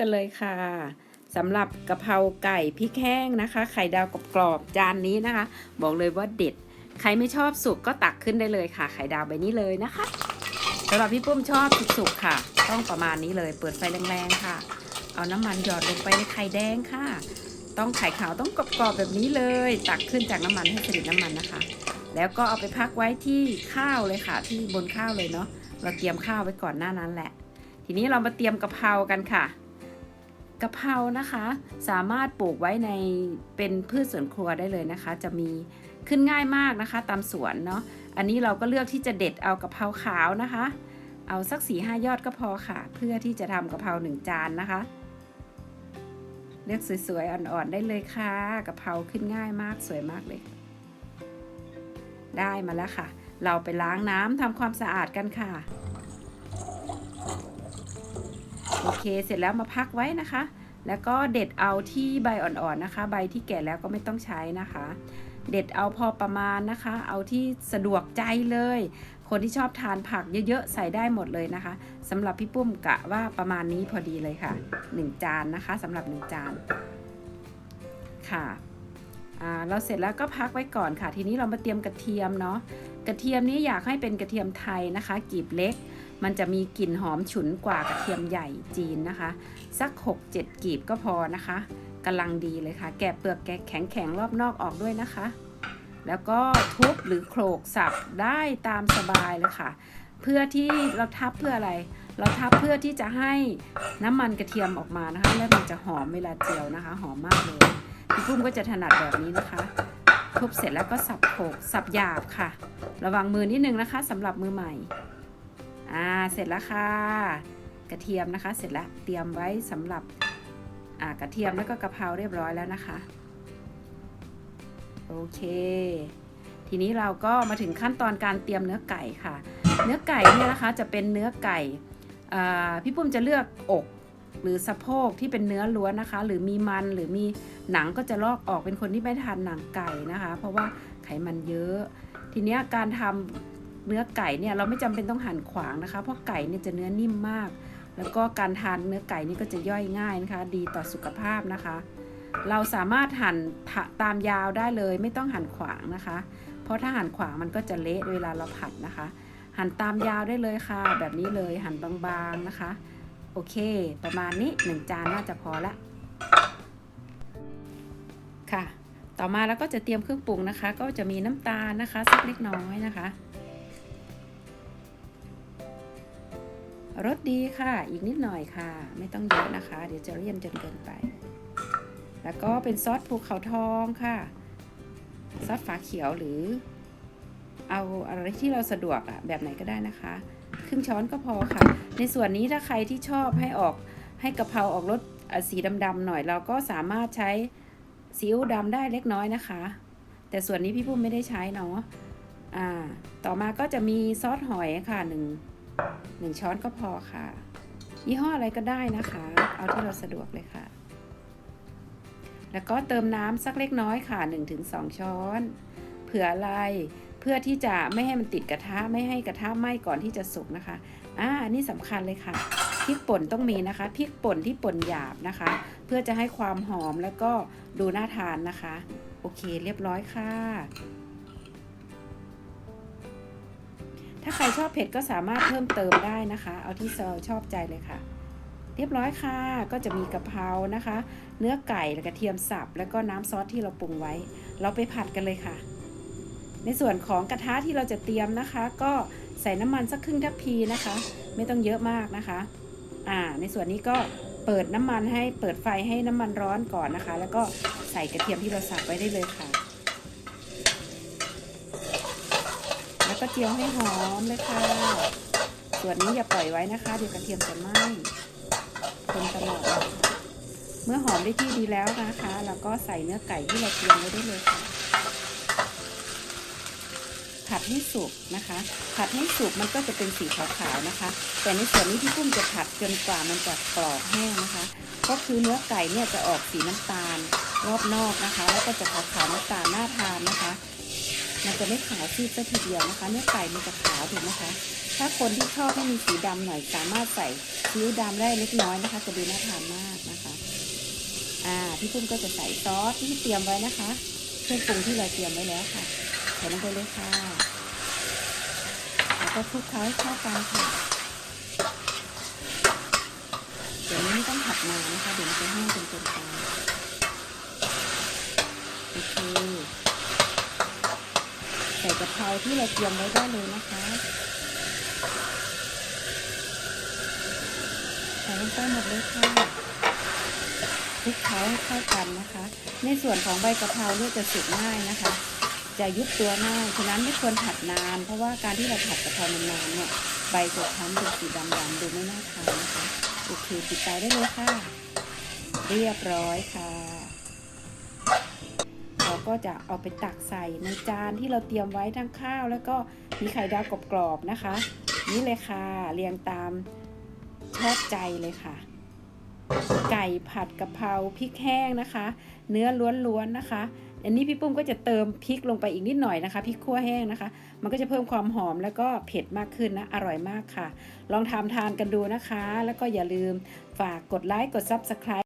กันเลยค่ะสำหรับกะเพราไก่พริกแห้งนะคะ ไข่ดาวกรอบๆจานนี้นะคะ บอกเลยว่าเด็ด ใครไม่ชอบสุกก็ตักขึ้นได้เลยค่ะ ไข่ดาวใบนี้เลยนะคะสำหรับพี่ปุ้มชอบสุกๆค่ะ ต้องประมาณนี้เลยเปิดไฟแรงๆค่ะ เอาน้ำมันหยอดลงไปในไข่แดงค่ะ ต้องไข่ขาวต้องกรอบๆแบบนี้เลย ตักขึ้นจากน้ำมันให้สนิทน้ำมันนะคะ แล้วก็เอาไปพักไว้ที่ข้าวเลยค่ะ ที่บนข้าวเลยเนาะเราเตรียมข้าวไว้ก่อนหน้านั้นแหละ ทีนี้เรามาเตรียมกะเพรากันค่ะ กะเพรานะคะ สามารถปลูกไว้ในเป็นพืชสวนครัวได้เลยนะคะ จะมีขึ้นง่ายมากนะคะ ตามสวนเนาะอันนี้เราก็เลือกที่จะเด็ดเอากะเพราขาวนะคะ เอาสักสี่ห้ายอดก็พอค่ะ เพื่อที่จะทำกะเพราหนึ่งจานนะคะ เลือกสวยๆอ่อนๆได้เลยค่ะกะเพราขึ้นง่ายมากสวยมากเลย ได้มาแล้วค่ะ เราไปล้างน้ำทำความสะอาดกันค่ะ โอเค เสร็จแล้วมาพักไว้นะคะ แล้วก็เด็ดเอาที่ใบอ่อนๆนะคะ ใบที่แก่แล้วก็ไม่ต้องใช้นะคะ เด็ดเอาพอประมาณนะคะ เอาที่สะดวกใจเลย คนที่ชอบทานผักเยอะๆใส่ได้หมดเลยนะคะสำหรับพี่ปุ้มกะว่าประมาณนี้พอดีเลยค่ะ 1 จานนะคะสำหรับ 1 จานค่ะเราเสร็จแล้วก็พักไว้ก่อนค่ะ ทีนี้เรามาเตรียมกระเทียมเนาะกระเทียมนี้อยากให้เป็นกระเทียมไทยนะคะกีบเล็ก มันจะมีกลิ่นหอมฉุนกว่ากระเทียมใหญ่จีนนะคะ สัก 6-7 กีบก็พอนะคะกำลังดีเลยค่ะ แกะเปลือกแกะแข็งๆรอบนอกออกด้วยนะคะ แล้วก็ทุบหรือโขลกสับได้ตามสบายเลยค่ะ เพื่อที่เราทับเพื่ออะไร เราทับเพื่อที่จะให้น้ำมันกระเทียมออกมานะคะ แล้วมันจะหอมเวลาเจียวนะคะ หอมมากเลยพี่ปุ้มก็จะถนัดแบบนี้นะคะทุบเสร็จแล้วก็สับโขลกสับหยาบค่ะ ระวังมือนิดนึงนะคะสำหรับมือใหม่ อ่าเสร็จแล้วค่ะ กระเทียมนะคะ เสร็จแล้วเตรียมไว้สำหรับอ่ากระเทียมแล้วก็กะเพราเรียบร้อยแล้วนะคะ โอเค ทีนี้เราก็มาถึงขั้นตอนการเตรียมเนื้อไก่ค่ะ เนื้อไก่เนี่ยนะคะจะเป็นเนื้อไก่พี่ปุ้มจะเลือกอกหรือสะโพกที่เป็นเนื้อล้วนนะคะ หรือมีมันหรือมีหนังก็จะลอกออกเป็นคนที่ไม่ทานหนังไก่นะคะ เพราะว่าไขมันเยอะ ทีนี้การทำ เนื้อไก่เนี่ยเราไม่จำเป็นต้องหั่นขวางนะคะ เพราะไก่เนี่ยจะเนื้อนิ่มมาก แล้วก็การทานเนื้อไก่นี่ก็จะย่อยง่ายนะคะ ดีต่อสุขภาพนะคะ เราสามารถหั่นตามยาวได้เลยไม่ต้องหั่นขวางนะคะ เพราะถ้าหั่นขวางมันก็จะเละเวลาเราผัดนะคะ หั่นตามยาวได้เลยค่ะ แบบนี้เลยหั่นบางๆนะคะ โอเค ประมาณนี้หนึ่งจานน่าจะพอละค่ะ ต่อมาแล้วก็จะเตรียมเครื่องปรุงนะคะ ก็จะมีน้ำตาลนะคะสักเล็กน้อยนะคะ รสดีค่ะ อีกนิดหน่อยค่ะ ไม่ต้องเยอะนะคะ เดี๋ยวจะเลี่ยนจนเกินไป แล้วก็เป็นซอสภูเขาทองค่ะ ซอสฝาเขียวหรือ เอาอะไรที่เราสะดวกอะแบบไหนก็ได้นะคะ ครึ่งช้อนก็พอค่ะ ในส่วนนี้ถ้าใครที่ชอบให้ออกให้กะเพราออกรสสีดำๆหน่อย เราก็สามารถใช้ซีอิ๊วดำได้เล็กน้อยนะคะ แต่ส่วนนี้พี่ปุ้มไม่ได้ใช้เนาะอ่า ต่อมาก็จะมีซอสหอยค่ะหนึ่ง หนึ่งช้อนก็พอค่ะ ยี่ห้ออะไรก็ได้นะคะ เอาที่เราสะดวกเลยค่ะ แล้วก็เติมน้ำสักเล็กน้อยค่ะ 1-2 ช้อน เผื่ออะไรเพื่อที่จะไม่ให้มันติดกระทะไม่ให้กระทะไหม้ก่อนที่จะสุกนะคะอ่านี่สำคัญเลยค่ะพริกป่นต้องมีนะคะพริกป่นที่ป่นหยาบนะคะ เพื่อจะให้ความหอมแล้วก็ดูน่าทานนะคะ โอเคเรียบร้อยค่ะ ถ้าใครชอบเผ็ดก็สามารถเพิ่มเติมได้นะคะ เอาที่เราชอบใจเลยค่ะ เรียบร้อยค่ะ ก็จะมีกะเพรานะคะ เนื้อไก่และกระเทียมสับ แล้วก็น้ำซอสที่เราปรุงไว้ เราไปผัดกันเลยค่ะ ในส่วนของกระทะที่เราจะเตรียมนะคะ ก็ใส่น้ำมันสักครึ่งทัพพีนะคะ ไม่ต้องเยอะมากนะคะ อ่า ในส่วนนี้ก็เปิดน้ำมันให้เปิดไฟให้น้ำมันร้อนก่อนนะคะ แล้วก็ใส่กระเทียมที่เราสับไว้ได้เลยค่ะ แล้วก็เจียวให้หอมเลยค่ะ ส่วนนี้อย่าปล่อยไว้นะคะ เดี๋ยวกระเทียมจะไหม้คนตลอด เมื่อหอมได้ที่ดีแล้วนะคะ เราก็ใส่เนื้อไก่ที่เราเตรียมไว้ได้เลยค่ะ ผัดให้สุกนะคะ ผัดให้สุกมันก็จะเป็นสีขาวๆนะคะ แต่ในส่วนนี้ที่ปุ้มจะผัดจนกว่ามันจะกรอบแห้งนะคะ ก็คือเนื้อไก่เนี่ยจะออกสีน้ำตาลรอบนอกนะคะ แล้วก็จะขาวๆน้ำตาลน่าทานนะคะ มันจะไม่ขาวซีดซะทีเดียวนะคะ เนื้อไก่มันจะขาวถูกไหมคะ ถ้าคนที่ชอบให้มีสีดำหน่อยสามารถใส่ซีอิ๊วดำได้เล็กน้อยนะคะ จะดูน่าทานมากนะคะ อ่าพี่ปุ้มก็จะใส่ซอสที่เตรียมไว้นะคะเครื่องปรุงที่เราเตรียมไว้แล้วค่ะใส่ลงไปเลยค่ะแล้วก็คลุกเคล้าให้เข้ากันค่ะเดี๋ยวนี้ไม่ต้องผัดนานนะคะเดี๋ยวมันจะแห้งจนเกินไปโอเค ส่กะเพราที่เราเตรียมไว้ได้เลยนะคะใส่ลงไปหมดเลยค่ะคลุกเคล้าให้เข้ากันนะคะ ในส่วนของใบกะเพราเนี่ยจะสุกง่ายนะคะ จะยุบตัวง่ายฉะนั้นไม่ควรผัดนาน เพราะว่าการที่เราผัดกะเพรานานๆเนี่ยใบจะช้ำเป็นสีดำๆดูไม่น่าทานนะคะโอเคปิดไฟได้เลยค่ะ เรียบร้อยค่ะ ก็จะเอาไปตักใส่ในจานที่เราเตรียมไว้ทั้งข้าว แล้วก็มีไข่ดาวกรอบๆนะคะ นี่เลยค่ะเรียงตามชอบใจเลยค่ะ ไก่ผัดกะเพราพริกแห้งนะคะ เนื้อล้วนๆนะคะ อันนี้พี่ปุ้มก็จะเติมพริกลงไปอีกนิดหน่อยนะคะพริกขั่วแห้งนะคะ มันก็จะเพิ่มความหอมแล้วก็เผ็ดมากขึ้นนะอร่อยมากค่ะ ลองทำทานกันดูนะคะ แล้วก็อย่าลืมฝากกดไลค์กด Subscribe